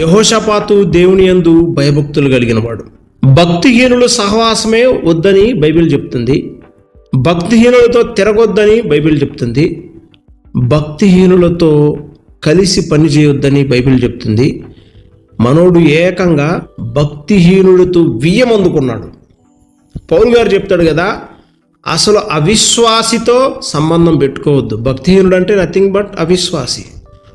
యహోషపాతు దేవుని యందు భయభక్తులు కలిగినవాడు. భక్తిహీనుల సహవాసమే వద్దని బైబిల్ చెప్తుంది. భక్తిహీనులతో తిరగొద్దని బైబిల్ చెప్తుంది. భక్తిహీనులతో కలిసి పని చేయొద్దని బైబిల్ చెప్తుంది. మనోడు ఏకంగా భక్తిహీనుడితో వియ్యం అందుకున్నాడు. పౌన్ గారు చెప్తాడు కదా అసలు అవిశ్వాసితో సంబంధం పెట్టుకోవద్దు. భక్తిహీనుడు అంటే నథింగ్ బట్ అవిశ్వాసి.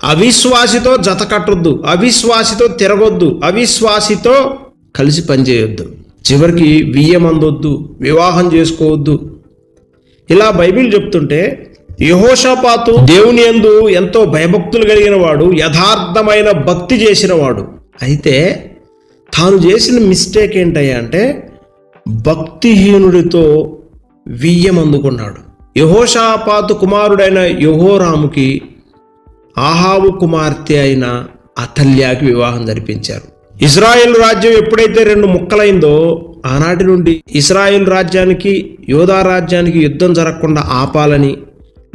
అవిశ్వాసితో జత కట్టొద్దు అవిశ్వాసితో తిరగొద్దు అవిశ్వాసితో కలిసి పనిచేయొద్దు. చివరికి వియ్యం అందొద్దు వివాహం చేసుకోవద్దు. ఇలా బైబిల్ చెప్తుంటే యహోషపాతు దేవుని యందు ఎంతో భయభక్తులు కలిగిన వాడు యథార్థమైన భక్తి చేసినవాడు అయితే తాను చేసిన మిస్టేక్ ఏంటయ్యా అంటే భక్తిహీనుడితో వియ్యం అందుకున్నాడు యహోషాపాతు కుమారుడైన యహోరాముకి ఆహాబు కుమార్తె అయిన అతల్యాకి వివాహం జరిపించారు. ఇజ్రాయెల్ రాజ్యం ఎప్పుడైతే రెండు ముక్కలైందో ఆనాటి నుండి ఇస్రాయెల్ రాజ్యానికి యోధా రాజ్యానికి యుద్ధం జరగకుండా ఆపాలని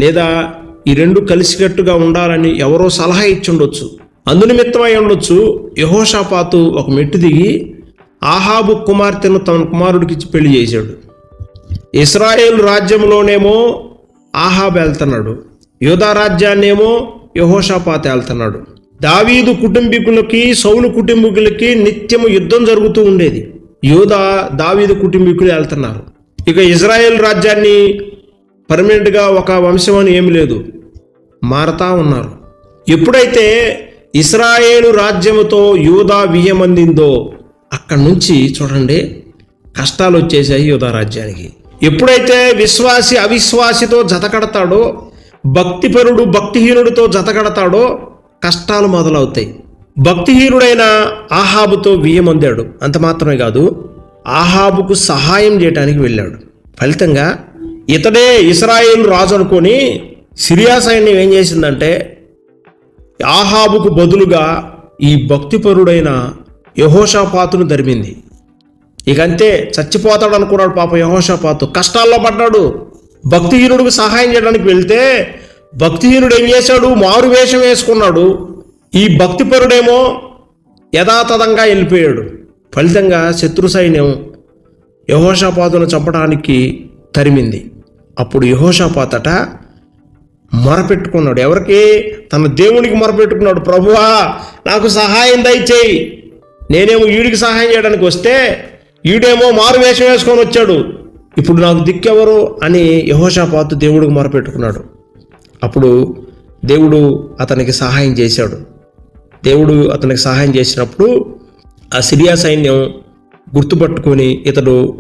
లేదా ఈ రెండు కలిసికట్టుగా ఉండాలని ఎవరో సలహా ఇచ్చుండొచ్చు అందునిమిత్తమై ఉండొచ్చు యహోషాపాతు ఒక మెట్టు దిగి ఆహాబు కుమార్తెను తన కుమారుడికి ఇచ్చి పెళ్ళి చేశాడు. ఇస్రాయేల్ రాజ్యంలోనేమో ఆహాబ్ వెళ్తున్నాడు. యోధా రాజ్యాన్నేమో యహోషాపాత వెళ్తున్నాడు దావీదు కుటుంబీకులకి సౌలు కుటుంబీకులకి నిత్యము యుద్ధం జరుగుతూ ఉండేది. యూదా దావీదు కుటుంబీకులు వెళ్తున్నారు ఇక ఇజ్రాయెల్ రాజ్యాన్ని పర్మనెంట్గా ఒక వంశం అని ఏమి లేదు. మారతా ఉన్నారు. ఎప్పుడైతే ఇస్రాయేలు రాజ్యముతో యూదా వియ్యమందిందో అక్కడి నుంచి చూడండి కష్టాలు వచ్చేసాయి యూదా రాజ్యానికి. ఎప్పుడైతే విశ్వాసి అవిశ్వాసితో జతకడతాడో భక్తిపరుడు భక్తిహీనుడితో జతగడతాడో కష్టాలు మొదలవుతాయి. భక్తిహీనుడైన ఆహాబుతో వియ్యమందాడు అంత మాత్రమే కాదు ఆహాబుకు సహాయం చేయడానికి వెళ్ళాడు. ఫలితంగా ఇతడే ఇస్రాయేల్ రాజు అనుకొని సిరియా సైన్యం ఏం చేసిందంటే ఆహాబుకు బదులుగా ఈ భక్తిపరుడైన యహోషాపాతును ధరిమింది ఇకంతే చచ్చిపోతాడు అనుకున్నాడు పాప యహోషాపాతు. కష్టాల్లో పడ్డాడు. భక్తిహీనుడికి సహాయం చేయడానికి వెళ్తే భక్తిహీనుడు ఏం చేశాడు? మారు వేషం వేసుకున్నాడు. ఈ భక్తిపరుడేమో యథాతథంగా వెళ్ళిపోయాడు. ఫలితంగా శత్రు సైన్యం యహోషాపాతును చంపడానికి తరిమింది. అప్పుడు యహోషాపాతట మొరపెట్టుకున్నాడు. ఎవరికి? తన దేవునికి మొరపెట్టుకున్నాడు. ప్రభువా నాకు సహాయం దయచేయి. నేనేమో ఈడికి సహాయం చేయడానికి వస్తే ఈడేమో మారు వేషం వేసుకొని వచ్చాడు. ఇప్పుడు నాకు దిక్కెవరు అని యహోషాపాతు దేవుడికి మొరపెట్టుకున్నాడు. అప్పుడు దేవుడు అతనికి సహాయం చేశాడు. దేవుడు అతనికి సహాయం చేసినప్పుడు ఆ సిరియా సైన్యం గుర్తుపట్టుకొని ఇతడు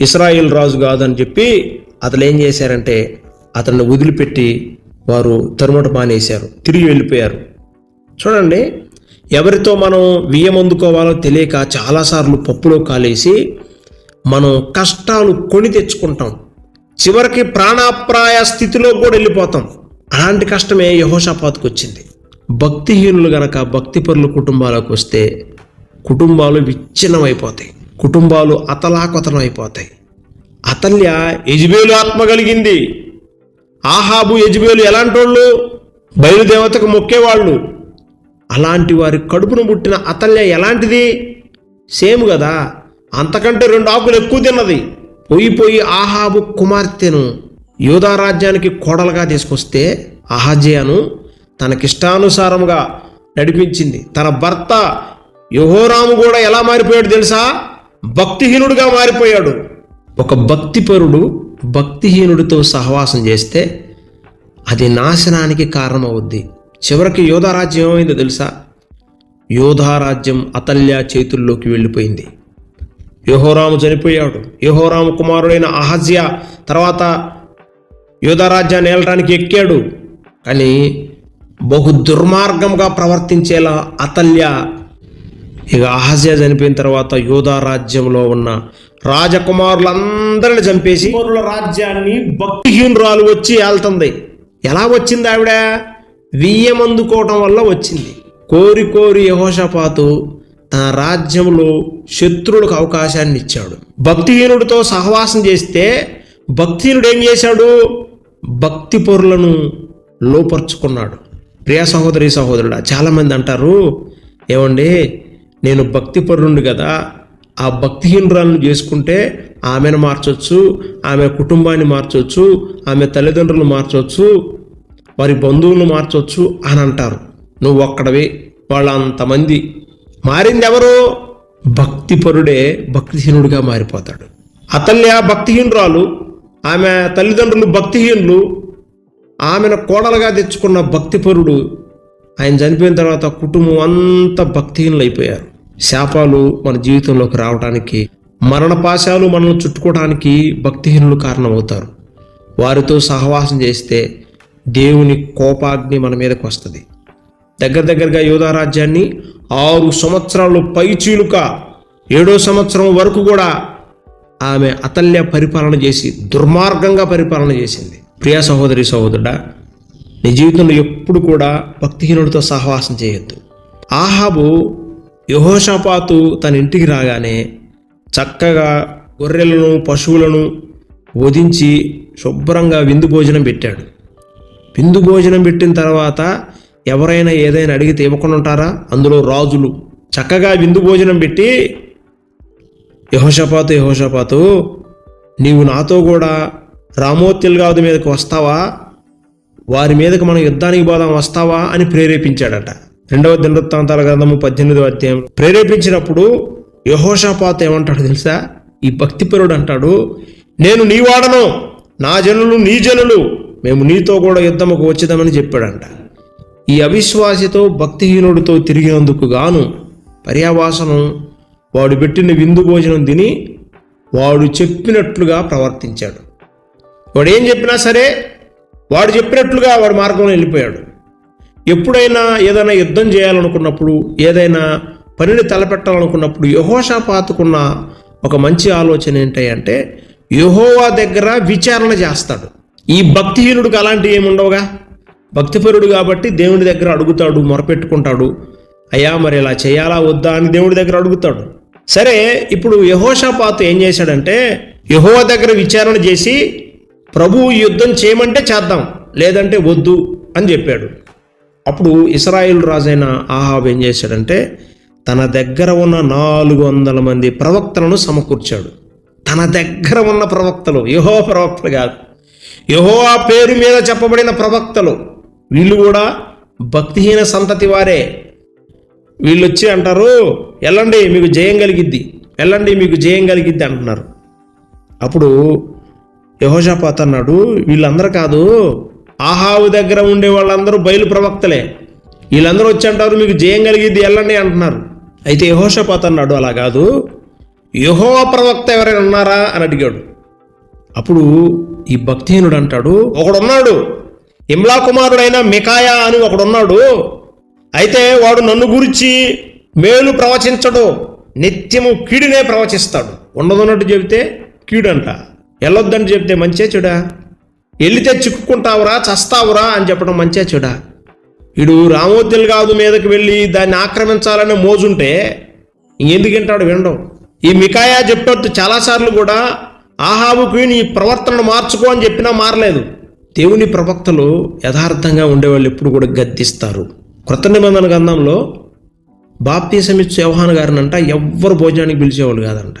ఇస్రాయిల్ రాజు కాదని చెప్పి అతను ఏం చేశారంటే అతన్ని వదిలిపెట్టి వారు తరుమట మానేశారు. తిరిగి వెళ్ళిపోయారు. చూడండి ఎవరితో మనం వియ్యం అందుకోవాలో తెలియక చాలాసార్లు పప్పులో కాలేసి మనం కష్టాలు కొని తెచ్చుకుంటాం. చివరికి ప్రాణాప్రాయ స్థితిలో కూడా వెళ్ళిపోతాం. అలాంటి కష్టమే యహోషాపాత్కు వచ్చింది. భక్తిహీనులు గనక భక్తిపరుల కుటుంబాలకు వస్తే కుటుంబాలు విచ్ఛిన్నమైపోతాయి. కుటుంబాలు అతలాకుతలం అయిపోతాయి అతల్య యజ్బేలు ఆత్మ కలిగింది. ఆహాబు యజ్బేలు ఎలాంటి వాళ్ళు బయలుదేవతకు మొక్కేవాళ్ళు. అలాంటి వారి కడుపును పుట్టిన అతల్య ఎలాంటిది? సేమ్ కదా అంతకంటే రెండు ఆకులు ఎక్కువ తిన్నది. పోయిపోయి ఆహాబు కుమార్తెను యోధా రాజ్యానికి కోడలుగా తీసుకొస్తే అహజ్యను తనకిష్టానుసారంగా నడిపించింది. తన భర్త యహోరాము కూడా ఎలా మారిపోయాడు తెలుసా? భక్తిహీనుడుగా మారిపోయాడు. ఒక భక్తిపరుడు భక్తిహీనుడితో సహవాసం చేస్తే అది నాశనానికి కారణమవుద్ది. చివరికి యోధారాజ్యం ఏమైందో తెలుసా? యోధారాజ్యం అతల్య చేతుల్లోకి వెళ్ళిపోయింది. యహోరాము చనిపోయాడు. యహోరాము కుమారుడైన అహజ్య తర్వాత యోధారాజ్యాన్ని ఏలటానికి ఎక్కాడు. కానీ బహు దుర్మార్గంగా ప్రవర్తించేలా అతల్య ఇక అహజ్య చనిపోయిన తర్వాత యోధా రాజ్యంలో ఉన్న రాజకుమారులందరిని చంపేసి రాజ్యాన్ని భక్తిహీనురాలు వచ్చి ఏళ్తుంది ఎలా వచ్చింది ఆవిడ? వియ్యం అందుకోవటం వల్ల వచ్చింది. కోరి కోరి యహోషపాతు తన రాజ్యంలో శత్రువులకు అవకాశాన్ని ఇచ్చాడు. భక్తిహీనుడితో సహవాసం చేస్తే భక్తిహీనుడు ఏం చేశాడు? భక్తి పొరులను లోపరుచుకున్నాడు. ప్రియ సహోదరి సహోదరుడా చాలామంది అంటారు ఏమండి నేను భక్తిపరుణ్ణి కదా ఆ భక్తిహీనురాలను చేసుకుంటే ఆమెను మార్చొచ్చు ఆమె కుటుంబాన్ని మార్చొచ్చు ఆమె తల్లిదండ్రులు మార్చొచ్చు వారి బంధువులను మార్చొచ్చు అని అంటారు. నువ్వు ఒక్కడవే వాళ్ళంతమంది మారిందెవరు? భక్తిపరుడే భక్తిహీనుడిగా మారిపోతాడు. అతల్య భక్తిహీనురాలు ఆమె తల్లిదండ్రులు భక్తిహీనులు ఆమెను కోడలుగా తెచ్చుకున్న భక్తిపరుడు ఆయన చనిపోయిన తర్వాత కుటుంబం అంతా భక్తిహీనులు అయిపోయారు శాపాలు మన జీవితంలోకి రావడానికి మరణపాశాలు మనల్ని చుట్టుకోవడానికి భక్తిహీనులు కారణమవుతారు. వారితో సహవాసం చేస్తే దేవుని కోపాగ్ని మన మీదకి వస్తుంది. దగ్గర దగ్గరగా యోధా రాజ్యాన్ని ఆరు సంవత్సరాలు పైచీలుక ఏడో సంవత్సరం వరకు కూడా ఆమె అతల్య పరిపాలన చేసి దుర్మార్గంగా పరిపాలన చేసింది. ప్రియా సహోదరి సహోదరుడా నీ జీవితంలో ఎప్పుడు కూడా భక్తిహీనుడితో సహవాసం చేయొద్దు. ఆహాబు యహోషపాతు తన ఇంటికి రాగానే చక్కగా గొర్రెలను పశువులను వధించి శుభ్రంగా విందు భోజనం పెట్టాడు. విందు భోజనం పెట్టిన తర్వాత ఎవరైనా ఏదైనా అడిగితే ఇవ్వకుండా ఉంటారా? అందులో రాజులు. చక్కగా విందు భోజనం పెట్టి యహోషపాతు యహోషపాతు నీవు నాతో కూడా రామోత్యల్గాదు మీదకి వస్తావా? వారి మీదకి మనం యుద్ధానికి పోదాం వస్తావా? అని ప్రేరేపించాడట. రెండవ దినవృత్తాంతాల గ్రంథము పద్దెనిమిదవ అధ్యాయం. ప్రేరేపించినప్పుడు యహోషపాతు ఏమంటాడు తెలుసా? ఈ భక్తిపరుడు అంటాడు నేను నీ వాడను. నా జనులు నీ జనులు. మేము నీతో కూడా యుద్ధముకు వచ్చేదామని చెప్పాడంట. ఈ అవిశ్వాసితో భక్తిహీనుడితో తిరిగినందుకు గాను పర్యావాసనం వాడు పెట్టిన విందు భోజనం తిని వాడు చెప్పినట్లుగా ప్రవర్తించాడు. వాడు ఏం చెప్పినా సరే వాడు చెప్పినట్లుగా వాడు మార్గంలో వెళ్ళిపోయాడు. ఎప్పుడైనా ఏదైనా యుద్ధం చేయాలనుకున్నప్పుడు ఏదైనా పనిని తలపెట్టాలనుకున్నప్పుడు యహోషాపాతుకున్న ఒక మంచి ఆలోచన ఏంటంటే యహోవా దగ్గర విచారణ చేస్తాడు. ఈ భక్తిహీనుడికి అలాంటివి ఏముండవుగా? భక్తిపరుడు కాబట్టి దేవుడి దగ్గర అడుగుతాడు మొరపెట్టుకుంటాడు. అయ్యా మరి ఇలా చేయాలా వద్దా అని దేవుడి దగ్గర అడుగుతాడు. సరే ఇప్పుడు యహోషాపాతు ఏం చేశాడంటే యహో దగ్గర విచారణ చేసి ప్రభువు యుద్ధం చేయమంటే చేద్దాం లేదంటే వద్దు అని చెప్పాడు. అప్పుడు ఇస్రాయిల్ రాజైన ఆహాబ్ ఏం చేశాడంటే తన దగ్గర ఉన్న నాలుగు వందల మంది ప్రవక్తలను సమకూర్చాడు. తన దగ్గర ఉన్న ప్రవక్తలు యహో ప్రవక్తలు కాదు. యహో ఆ పేరు మీద చెప్పబడిన ప్రవక్తలు. వీళ్ళు కూడా భక్తిహీన సంతతి వారే. వీళ్ళు వచ్చి అంటారు వెళ్ళండి మీకు జయం కలిగిద్ది. వెళ్ళండి మీకు జయం కలిగిద్ది అంటున్నారు. అప్పుడు యహోషాపాత్ అన్నాడు వీళ్ళందరూ కాదు ఆహావు దగ్గర ఉండే వాళ్ళందరూ బయలు ప్రవక్తలే. వీళ్ళందరూ వచ్చి అంటారు మీకు జయం కలిగిద్ది వెళ్ళండి అంటున్నారు. అయితే యహోషపాత్ అన్నాడు అలా కాదు. యహో ప్రవక్త ఎవరైనా ఉన్నారా? అని అడిగాడు. అప్పుడు ఈ భక్తిహీనుడు అంటాడు ఒకడున్నాడు. ఇమ్లా కుమారుడైన మికాయా అని ఒకడున్నాడు అయితే వాడు నన్ను గురించి మేలు ప్రవచించడు నిత్యము కీడునే ప్రవచిస్తాడు. ఉండదున్నట్టు చెబితే కీడంట. వెళ్ళొద్దని చెప్తే మంచే చెడా. వెళ్ళితే చిక్కుకుంటావురా చస్తావురా అని చెప్పడం మంచే చెడా. ఇడు రామోద్యులు కాదు మీదకి వెళ్ళి దాన్ని ఆక్రమించాలని మోజుంటే ఎందుకంటాడు వినడం? ఈ మికాయా చెప్పినట్టు చాలాసార్లు కూడా ఆహాబుకి నీ ప్రవర్తనను మార్చుకో అని చెప్పినా మారలేదు. దేవుని ప్రవక్తలు యథార్థంగా ఉండేవాళ్ళు ఎప్పుడు కూడా గద్దిస్తారు. కృత నిబంధన గ్రంథంలో బాప్తీసమిచ్చు వ్యవహాన్ గారిని అంట ఎవ్వరు భోజనానికి పిలిచేవాళ్ళు కాదంట.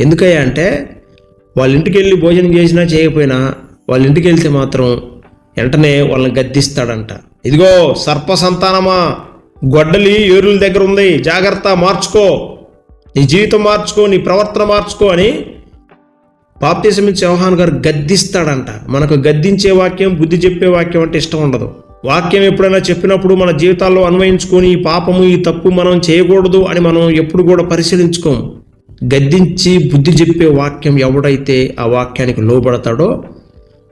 ఎందుకయ్యా అంటే వాళ్ళ ఇంటికి వెళ్ళి భోజనం చేసినా చేయకపోయినా వాళ్ళ ఇంటికి వెళ్తే మాత్రం వెంటనే వాళ్ళని గద్దిస్తాడంట. ఇదిగో సర్ప సంతానమా గొడ్డలి ఏరుల దగ్గర ఉంది జాగ్రత్త మార్చుకో నీ జీవితం మార్చుకో నీ ప్రవర్తన మార్చుకో అని బాప్తీసమిచ్చే చౌహాన్ గారు గద్దిస్తాడంట. మనకు గద్దించే వాక్యం బుద్ధి చెప్పే వాక్యం అంటే ఇష్టం ఉండదు. వాక్యం ఎప్పుడైనా చెప్పినప్పుడు మన జీవితాల్లో అన్వయించుకొని ఈ పాపము ఈ తప్పు మనం చేయకూడదు అని మనం ఎప్పుడు కూడా పరిశీలించుకోము. గద్దించి బుద్ధి చెప్పే వాక్యం ఎవడైతే ఆ వాక్యానికి లోబడతాడో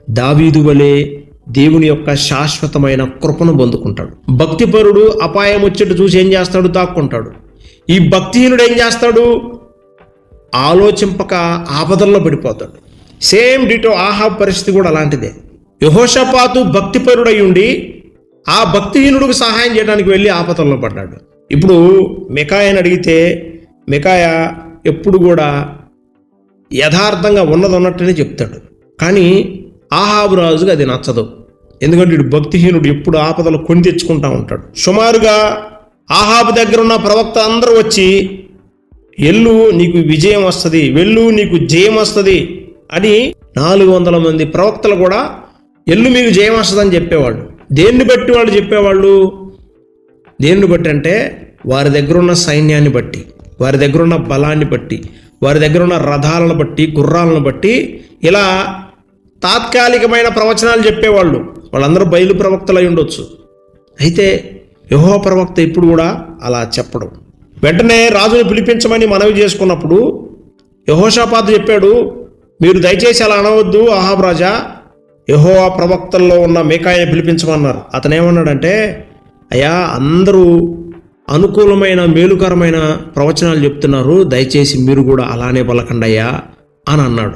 దావీదు వలె దేవుని యొక్క శాశ్వతమైన కృపను పొందుకుంటాడు. భక్తిపరుడు అపాయం వచ్చేట్టు చూసి ఏం చేస్తాడు? దాక్కుంటాడు. ఈ భక్తిహీనుడు ఏం చేస్తాడు? ఆలోచింపక ఆపదల్లో పడిపోతాడు. సేమ్ డిటో ఆహా పరిస్థితి కూడా అలాంటిదే. యహోషపాతు భక్తిపరుడై ఉండి ఆ భక్తిహీనుడికి సహాయం చేయడానికి వెళ్ళి ఆపదల్లో పడ్డాడు. ఇప్పుడు మికాయని అడిగితే మికాయ ఎప్పుడు కూడా యథార్థంగా ఉన్నది ఉన్నట్టునే చెప్తాడు. కానీ ఆహాబు రాజుకి అది నచ్చదు. ఎందుకంటే వీడు భక్తిహీనుడు ఎప్పుడు ఆపదలు కొని తెచ్చుకుంటా ఉంటాడు. సుమారుగా ఆహాబు దగ్గర ఉన్న ప్రవక్త అందరూ వచ్చి ఎల్లు నీకు విజయం వస్తుంది వెళ్ళు నీకు జయం వస్తుంది అని నాలుగు వందల మంది ప్రవక్తలు కూడా ఎల్లు మీకు జయం వస్తుందని చెప్పేవాళ్ళు. దేన్ని బట్టి వాళ్ళు చెప్పేవాళ్ళు? దేన్ని బట్టి అంటే వారి దగ్గర ఉన్న సైన్యాన్ని బట్టి వారి దగ్గర ఉన్న బలాన్ని బట్టి వారి దగ్గర ఉన్న రథాలను బట్టి గుర్రాలను బట్టి ఇలా తాత్కాలికమైన ప్రవచనాలు చెప్పేవాళ్ళు. వాళ్ళందరూ బయలు ప్రవక్తలు అయి ఉండొచ్చు. అయితే యహో ప్రవక్త ఇప్పుడు కూడా అలా చెప్పడం. వెంటనే రాజును పిలిపించమని మనవి చేసుకున్నప్పుడు యహోషాపాత్ చెప్పాడు మీరు దయచేసి అలా అనవద్దు అహాబ్ రాజా. యహో ప్రవక్తల్లో ఉన్న మేకాయని పిలిపించమన్నారు. అతనేమన్నాడంటే అయ్యా అందరూ అనుకూలమైన మేలుకరమైన ప్రవచనాలు చెప్తున్నారు దయచేసి మీరు కూడా అలానే పలకండయ్యా అని అన్నాడు.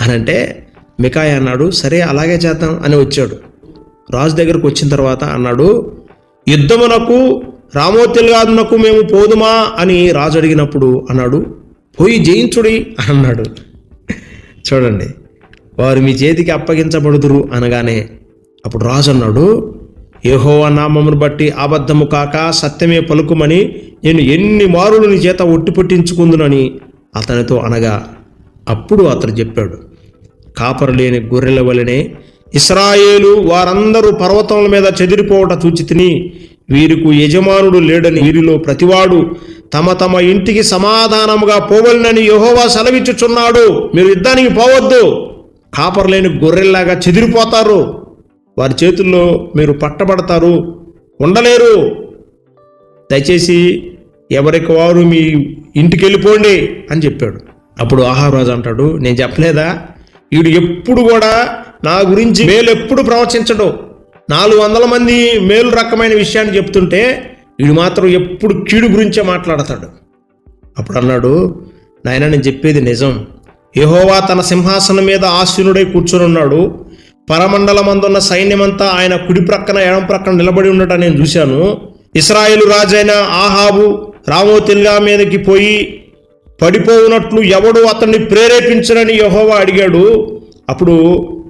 అని అంటే మికాయ అన్నాడు సరే అలాగే చేద్దాం అని వచ్చాడు. రాజు దగ్గరకు వచ్చిన తర్వాత అన్నాడు యుద్ధమునకు రామోత్యల్గాదునకు మేము పోదుమా అని రాజు అడిగినప్పుడు అన్నాడు పోయి జయించుడి అని అన్నాడు. చూడండి వారు మీ చేతికి అప్పగించబడుదురు అనగానే అప్పుడు రాజు అన్నాడు ఏహోవా నామమును బట్టి అబద్ధము కాక సత్యమే పలుకుమని నేను ఎన్ని మారులు నీ చేత ఒట్టి పట్టించుకుందునని అతనితో అనగా అప్పుడు అతడు చెప్పాడు కాపరు లేని గొర్రెల వలనే ఇస్రాయేలు వారందరూ పర్వతముల మీద చెదిరిపోవట చూచి తిని వీరికి యజమానుడు లేడని వీరిలో ప్రతివాడు తమ తమ ఇంటికి సమాధానముగా పోవలనని యహోవా సెలవిచ్చుచున్నాడు. మీరు యుద్ధానికి పోవద్దు. కాపర్లేని గొర్రెల్లాగా చెదిరిపోతారు. వారి చేతుల్లో మీరు పట్టబడతారు. ఉండలేరు. దయచేసి ఎవరికి వారు మీ ఇంటికి వెళ్ళిపోండి అని చెప్పాడు. అప్పుడు ఆహారాజు అంటాడు నేను చెప్పలేదా? వీడు ఎప్పుడు కూడా నా గురించి మేలు ఎప్పుడు ప్రవచించడు. నాలుగు వందల మంది మేలు రకమైన విషయాన్ని చెప్తుంటే వీడు మాత్రం ఎప్పుడు కీడు గురించే మాట్లాడతాడు. అప్పుడు అన్నాడు నాయన నేను చెప్పేది నిజం. యహోవా తన సింహాసనం మీద ఆశీనుడై కూర్చొని ఉన్నాడు. పరమండలమందున్న సైన్యమంతా ఆయన కుడి ప్రక్కన ఎడం ప్రక్కన నిలబడి ఉండటం నేను చూశాను. ఇస్రాయేలు రాజైన ఆహాబు రామోతిల్గా మీదకి పోయి పడిపోవునట్లు ఎవడు అతన్ని ప్రేరేపించరని యెహోవా అడిగాడు. అప్పుడు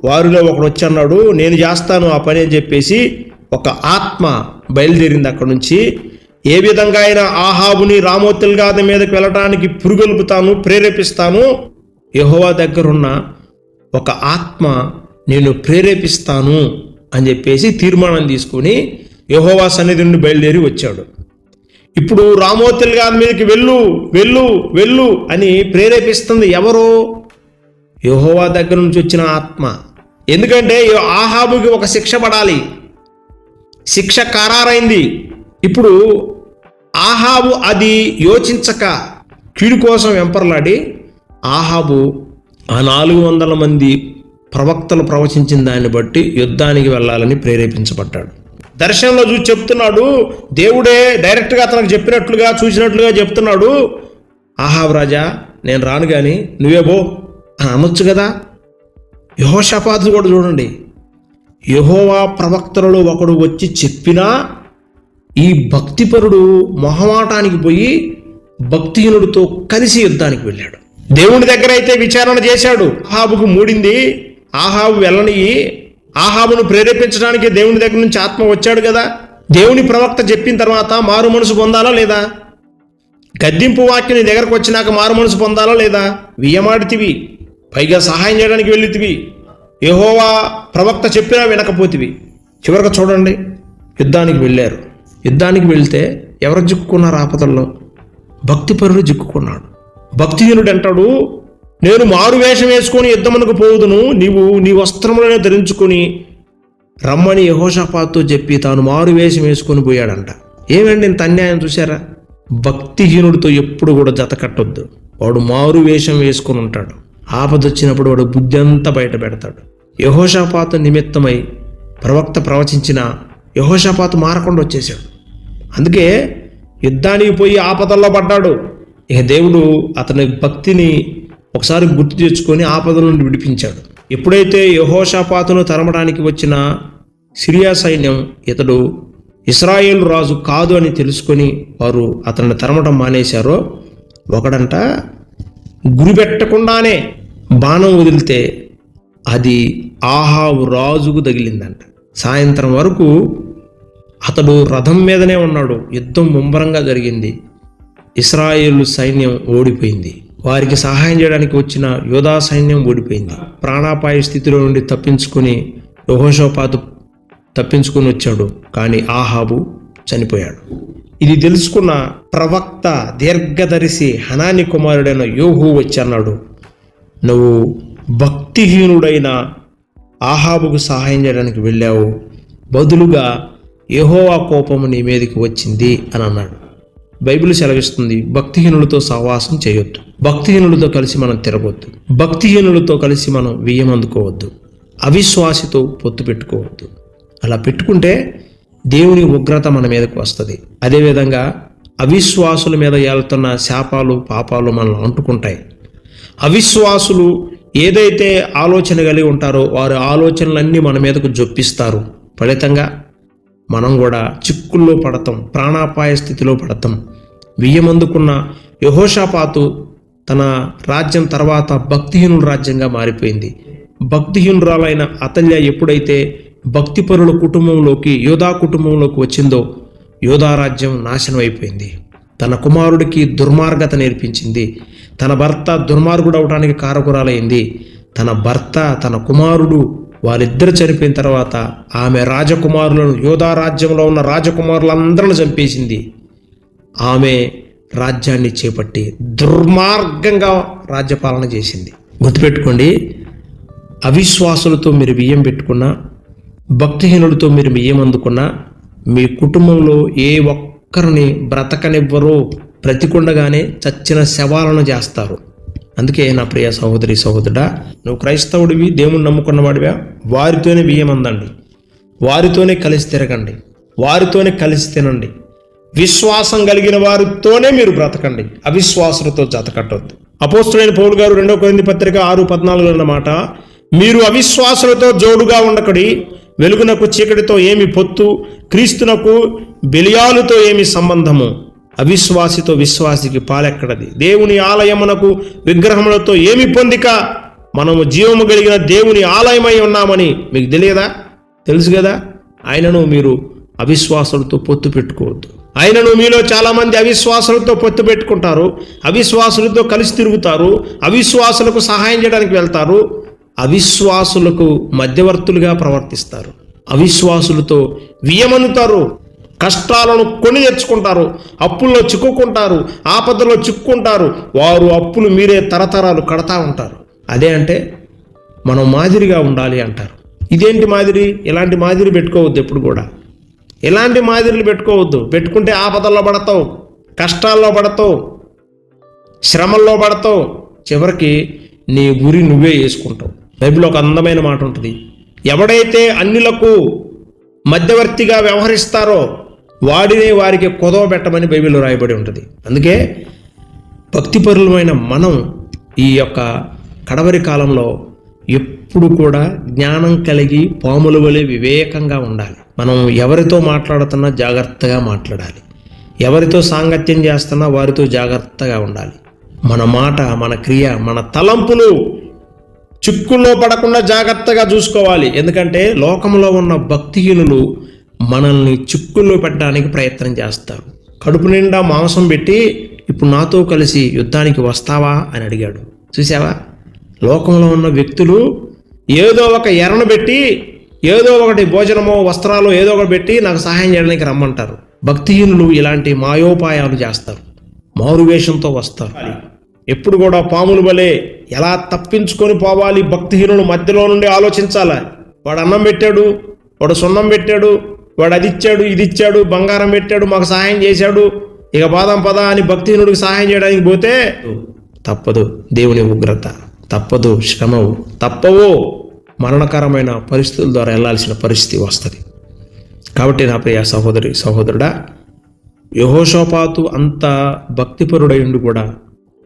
వారిలో ఒకడు వచ్చి అన్నాడు నేను చేస్తాను ఆ పని అని చెప్పేసి ఒక ఆత్మ బయలుదేరింది అక్కడ నుంచి. ఏ విధంగా అయినా ఆహాబుని రామోతిల్గాద మీదకి వెళ్ళటానికి పురుగొల్పుతాను ప్రేరేపిస్తాను. యహోవా దగ్గరున్న ఒక ఆత్మ నేను ప్రేరేపిస్తాను అని చెప్పేసి తీర్మానం తీసుకుని యహోవా సన్నిధి నుండి బయలుదేరి వచ్చాడు. ఇప్పుడు రామోతిల్గాది మీదకి వెళ్ళు వెళ్ళు వెళ్ళు అని ప్రేరేపిస్తుంది ఎవరో? యోహోవా దగ్గర నుంచి వచ్చిన ఆత్మ. ఎందుకంటే ఆహాబుకి ఒక శిక్ష పడాలి. శిక్ష ఖరారైంది. ఇప్పుడు ఆహాబు అది యోచించక కీడు కోసం వెంపర్లాడి ఆహాబు ఆ నాలుగు వందల మంది ప్రవక్తలు ప్రవచించిన దాన్ని బట్టి యుద్ధానికి వెళ్ళాలని ప్రేరేపించబడ్డాడు. దర్శనంలో చూసి చెప్తున్నాడు దేవుడే డైరెక్ట్గా అతనికి చెప్పినట్లుగా చూసినట్లుగా చెప్తున్నాడు ఆహాబ్ రాజా నేను రాను కానీ నువ్వే పో. అనొచ్చు కదా? యహోషపాతులు కూడా చూడండి. యహోవా ప్రవక్తలలో ఒకడు వచ్చి చెప్పినా ఈ భక్తిపరుడు మొహమాటానికి పోయి భక్తిహీనుడితో కలిసి యుద్ధానికి వెళ్ళాడు. దేవుని దగ్గర అయితే విచారణ చేశాడు. ఆహాబుకు మూడింది. ఆహాబు వెళ్ళనియి ఆహాబును ప్రేరేపించడానికి దేవుని దగ్గర నుంచి ఆత్మ వచ్చాడు కదా? దేవుని ప్రవక్త చెప్పిన తర్వాత మారు మనసు పొందాలా లేదా? గద్దింపు వాక్యం నీ దగ్గరకు వచ్చినాక మారు మనసు పొందాలా లేదా? వియ్యమాడితివి. పైగా సహాయం చేయడానికి వెళ్ళితివి. యెహోవా ప్రవక్త చెప్పినా వినకపోతివి. చివరికి చూడండి యుద్ధానికి వెళ్ళారు. యుద్ధానికి వెళ్తే ఎవరు చిక్కుకున్నారు ఆపదల్లో? భక్తిపరుడు చిక్కుకున్నాడు. భక్తిహీనుడు అంటాడు నేను మారు వేషం వేసుకొని యుద్ధమునకు పోవుదును. నీవు నీ వస్త్రములనే ధరించుకొని రమ్మని యహోషపాత్తో చెప్పి తాను మారు వేషం వేసుకొని పోయాడంట. ఏమండి ఇంత అన్యాయం చూసారా భక్తిహీనుడితో ఎప్పుడు కూడా జత కట్టొద్దు. వాడు మారు వేషం వేసుకొని ఉంటాడు. ఆపదొచ్చినప్పుడు వాడు బుద్ధి అంతా బయట పెడతాడు. యహోషపాతు నిమిత్తమై ప్రవక్త ప్రవచించిన యహోషాపాత మారకుండా వచ్చేసాడు అందుకే యుద్ధానికి పోయి ఆపదల్లో పడ్డాడు. ఇక దేవుడు అతని భక్తిని ఒకసారి గుర్తు తెచ్చుకొని ఆపద నుండి విడిపించాడు. ఎప్పుడైతే యహోషాపాతును తరమడానికి వచ్చిన సిరియా సైన్యం ఇతడు ఇస్రాయేల్ రాజు కాదు అని తెలుసుకొని వారు అతన్ని తరమడం మానేశారో ఒకడంట గురిపెట్టకుండానే బాణం వదిలితే అది ఆహావు రాజుకు తగిలిందంట. సాయంత్రం వరకు అతడు రథం మీదనే ఉన్నాడు. యుద్ధం ముమ్మరంగా జరిగింది. ఇస్రాయేల్ సైన్యం ఓడిపోయింది. వారికి సహాయం చేయడానికి వచ్చిన యోధా సైన్యం ఓడిపోయింది. ప్రాణాపాయ స్థితిలో నుండి తప్పించుకుని యహోషోపాతు తప్పించుకుని వచ్చాడు. కానీ ఆహాబు చనిపోయాడు. ఇది తెలుసుకున్న ప్రవక్త దీర్ఘదర్శి హనాని కుమారుడైన యోహు వచ్చి అన్నాడు నువ్వు భక్తిహీనుడైన ఆహాబుకు సహాయం చేయడానికి వెళ్ళావు. బదులుగా యహోవా కోపము నీ మీదకి వచ్చింది అని అన్నాడు. బైబిల్ సెలవిస్తుంది భక్తిహీనులతో సహవాసం చేయొద్దు. భక్తిహీనులతో కలిసి మనం తిరగొద్దు. భక్తిహీనులతో కలిసి మనం వియ్యం అందుకోవద్దు అవిశ్వాసితో పొత్తు పెట్టుకోవద్దు. అలా పెట్టుకుంటే దేవుని ఉగ్రత మన మీదకు వస్తుంది. అదేవిధంగా అవిశ్వాసుల మీద ఏలుతున్న శాపాలు పాపాలు మనల్ని అంటుకుంటాయి. అవిశ్వాసులు ఏదైతే ఆలోచన కలిగి ఉంటారో వారి ఆలోచనలన్నీ మన మీదకు జొప్పిస్తారు. ఫలితంగా మనం కూడా చిక్కుల్లో పడతాం ప్రాణాపాయ స్థితిలో పడతాం. వియ్యమందుకున్న యహోషాపాతు తన రాజ్యం తర్వాత భక్తిహీనుల రాజ్యంగా మారిపోయింది. భక్తిహీనురాలైన అతల్య ఎప్పుడైతే భక్తిపరుల కుటుంబంలోకి యోధా కుటుంబంలోకి వచ్చిందో యోధా రాజ్యం నాశనం అయిపోయింది తన కుమారుడికి దుర్మార్గత నేర్పించింది. తన భర్త దుర్మార్గుడు అవడానికి కారకురాలైంది. తన భర్త తన కుమారుడు వారిద్దరు చనిపోయిన తర్వాత ఆమె రాజకుమారులను యోధా రాజ్యంలో ఉన్న రాజకుమారులందరిని చంపేసింది. ఆమె రాజ్యాన్ని చేపట్టి దుర్మార్గంగా రాజ్యపాలన చేసింది. గుర్తుపెట్టుకోండి అవిశ్వాసులతో మీరు బియ్యం పెట్టుకున్నా భక్తిహీనుడితో మీరు బియ్యం మీ కుటుంబంలో ఏ ఒక్కరిని బ్రతకనివ్వరో బ్రతికుండగానే చచ్చిన శవాలను చేస్తారు. అందుకే నా ప్రియ సహోదరి సహోదరుడా నువ్వు క్రైస్తవుడివి దేవుని నమ్ముకున్నవాడివా వారితోనే బియ్యం అందండి వారితోనే కలిసి తిరగండి. వారితోనే కలిసి తినండి. విశ్వాసం కలిగిన వారితోనే మీరు బ్రతకండి. అవిశ్వాసులతో జతకట్టొద్దు. అపోస్తుడైన పౌలు గారు రెండో కొరింది పత్రిక ఆరు పద్నాలుగు అన్నమాట మీరు అవిశ్వాసులతో జోడుగా ఉండకడి వెలుగునకు చీకటితో ఏమి పొత్తు క్రీస్తునకు బెలియాలుతో ఏమి సంబంధము? అవిశ్వాసితో విశ్వాసికి పాలెక్కడది. దేవుని ఆలయమునకు విగ్రహములతో ఏమి పొందిక? మనము జీవము కలిగిన దేవుని ఆలయమై ఉన్నామని మీకు తెలియదా? తెలుసు కదా? ఆయనను మీరు అవిశ్వాసులతో పొత్తు పెట్టుకోవద్దు. ఆయనను మీలో చాలామంది అవిశ్వాసులతో పొత్తు పెట్టుకుంటారు. అవిశ్వాసులతో కలిసి తిరుగుతారు. అవిశ్వాసులకు సహాయం చేయడానికి వెళ్తారు. అవిశ్వాసులకు మధ్యవర్తులుగా ప్రవర్తిస్తారు. అవిశ్వాసులతో వియమనుతారు. కష్టాలను కొని తెచ్చుకుంటారు అప్పుల్లో చిక్కుకుంటారు. ఆపదలో చిక్కుంటారు వారు అప్పులు మీరే తరతరాలు కడతా ఉంటారు. అదే అంటే మనం మాదిరిగా ఉండాలి అంటారు. ఇదేంటి మాదిరి? ఇలాంటి మాదిరి పెట్టుకోవద్దు ఎప్పుడు కూడా. ఇలాంటి మాదిరిలు పెట్టుకోవద్దు? పెట్టుకుంటే ఆపదల్లో పడతావు. కష్టాల్లో పడతావు. శ్రమల్లో పడతావు. చివరికి నీ గురి నువ్వే వేసుకుంటావు బైబిల్లో ఒక అందమైన మాట ఉంటుంది. ఎవడైతే అన్యులకు మధ్యవర్తిగా వ్యవహరిస్తారో వాడినే వారికి కొదవ పెట్టమని బైబిల్లో రాయబడి ఉంటుంది. అందుకే భక్తిపరులమైన మనం ఈ యొక్క కడవరి కాలంలో ఎప్పుడు కూడా జ్ఞానం కలిగి పాముల వలె వివేకంగా ఉండాలి. మనం ఎవరితో మాట్లాడుతున్నా జాగ్రత్తగా మాట్లాడాలి. ఎవరితో సాంగత్యం చేస్తున్నా వారితో జాగ్రత్తగా ఉండాలి. మన మాట మన క్రియ మన తలంపులు చిక్కుల్లో పడకుండా జాగ్రత్తగా చూసుకోవాలి. ఎందుకంటే లోకంలో ఉన్న భక్తిహీనులు మనల్ని చిక్కుల్లో పెట్టడానికి ప్రయత్నం చేస్తారు. కడుపు నిండా మాంసం పెట్టి ఇప్పుడు నాతో కలిసి యుద్ధానికి వస్తావా అని అడిగాడు. చూసావా లోకంలో ఉన్న వ్యక్తులు ఏదో ఒక ఎరను పెట్టి ఏదో ఒకటి భోజనమో వస్త్రాలు ఏదో ఒకటి పెట్టి నాకు సహాయం చేయడానికి రమ్మంటారు. భక్తిహీనులు ఇలాంటి మాయోపాయాలు చేస్తారు. మారువేషంతో వస్తారు. ఎప్పుడు కూడా పాములు వలె ఎలా తప్పించుకొని పోవాలి భక్తిహీనులు మధ్యలో నుండి ఆలోచించాలా? వాడు అన్నం పెట్టాడు వాడు సున్నం పెట్టాడు వాడు అది ఇచ్చాడు ఇది ఇచ్చాడు బంగారం పెట్టాడు మాకు సహాయం చేశాడు ఇక పాదం పద అని భక్తిహీనుడికి సహాయం చేయడానికి పోతే తప్పదు దేవుని ఉగ్రత తప్పదు శ్రమవు తప్పవు మరణకరమైన పరిస్థితుల ద్వారా వెళ్ళాల్సిన పరిస్థితి వస్తుంది. కాబట్టి నా ప్రియ సహోదరి సహోదరుడా యహోషోపాతు అంత భక్తిపరుడయుండి కూడా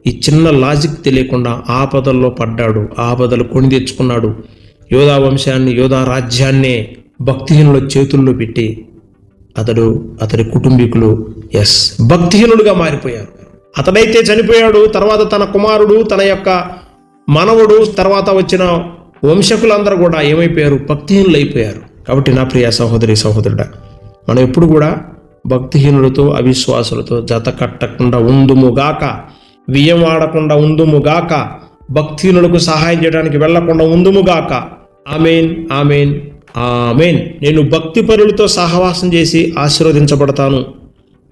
ఈ చిన్న లాజిక్ తెలియకుండా ఆపదల్లో పడ్డాడు ఆపదలు కొని తెచ్చుకున్నాడు. యోధా వంశాన్ని యోధా రాజ్యాన్నే భక్తిహీనుల చేతుల్లో పెట్టి అతడు అతడి కుటుంబీకులు ఎస్ భక్తిహీనుడుగా మారిపోయారు. అతడైతే చనిపోయాడు తర్వాత తన కుమారుడు తన యొక్క మనవడు తర్వాత వచ్చిన వంశకులందరూ కూడా ఏమైపోయారు? భక్తిహీనులు అయిపోయారు. కాబట్టి నా ప్రియ సహోదరి సహోదరుడా మనం ఎప్పుడు కూడా భక్తిహీనులతో అవిశ్వాసులతో జత కట్టకుండా ఉందుముగాక బియ్యం ఆడకుండా ఉందుముగాక. భక్తిహీనులకు సహాయం చేయడానికి వెళ్ళకుండా ఉందుముగాక. Amen amen amen. నేను భక్తి పరులతో సహవాసం చేసి ఆశీర్వదించబడతాను.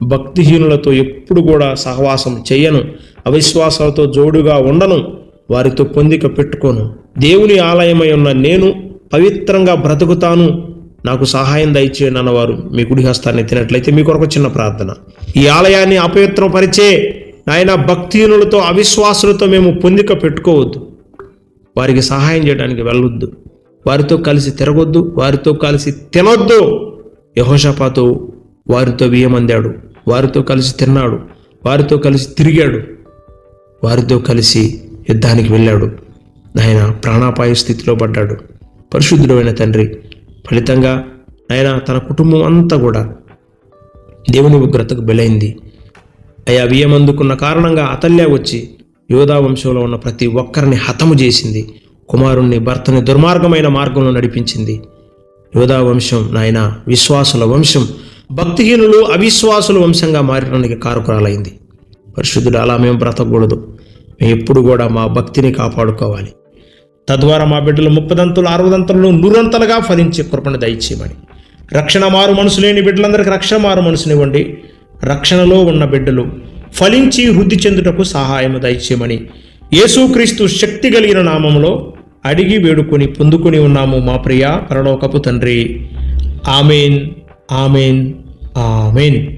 భక్తిహీనులతో ఎప్పుడు కూడా సహవాసం చేయను. అవిశ్వాసాలతో జోడుగా ఉండను. వారితో పొందిక పెట్టుకోను. దేవుని ఆలయమై ఉన్న నేను పవిత్రంగా బ్రతుకుతాను. నాకు సహాయం దయచేయండి అన్నవారు మీ గుడి హస్తాన్ని ఎత్తినట్లయితే మీ కొరకు చిన్న ప్రార్థన. ఈ ఆలయాన్ని అపవిత్రం పరిచే నాయన భక్తిహీనులతో అవిశ్వాసులతో మేము పొందిక పెట్టుకోవద్దు. వారికి సహాయం చేయడానికి వెళ్ళొద్దు. వారితో కలిసి తిరగొద్దు వారితో కలిసి తినొద్దు. యహోషపాతు వారితో వియమందాడు వారితో కలిసి తిన్నాడు. వారితో కలిసి తిరిగాడు. వారితో కలిసి యుద్ధానికి వెళ్ళాడు. ఆయన ప్రాణాపాయ స్థితిలో పడ్డాడు. పరిశుద్ధుడైన తండ్రి ఫలితంగా ఆయన తన కుటుంబం అంతా కూడా దేవుని ఉగ్రతకు బలైంది. అయా బియ్యం అందుకున్న కారణంగా అతల్య వచ్చి యోధా వంశంలో ఉన్న ప్రతి ఒక్కరిని హతము చేసింది. కుమారుణ్ణి భర్తని దుర్మార్గమైన మార్గంలో నడిపించింది. యోధా వంశం నాయన విశ్వాసుల వంశం భక్తిహీనులు అవిశ్వాసుల వంశంగా మారడానికి కారకురాలైంది. పరిశుద్ధుడు అలా మేము బ్రతకూడదు. మేము ఎప్పుడు కూడా మా భక్తిని కాపాడుకోవాలి. తద్వారా మా బిడ్డలు ముప్పదంతులు అరవదంతులను నూరంతలుగా ఫలించే కృపణ దయచేయమని. రక్షణ మారు మనసు లేని బిడ్డలందరికీ రక్షణ మారు మనసునివ్వండి. రక్షణలో ఉన్న బిడ్డలు ఫలించి వృద్ధి చెందుటకు సహాయము దయచేయమని యేసుక్రీస్తు శక్తి కలిగిన నామంలో అడిగి వేడుకొని పొందుకొని ఉన్నాము మా ప్రియ పరలోకపు తండ్రి. Amen amen amen.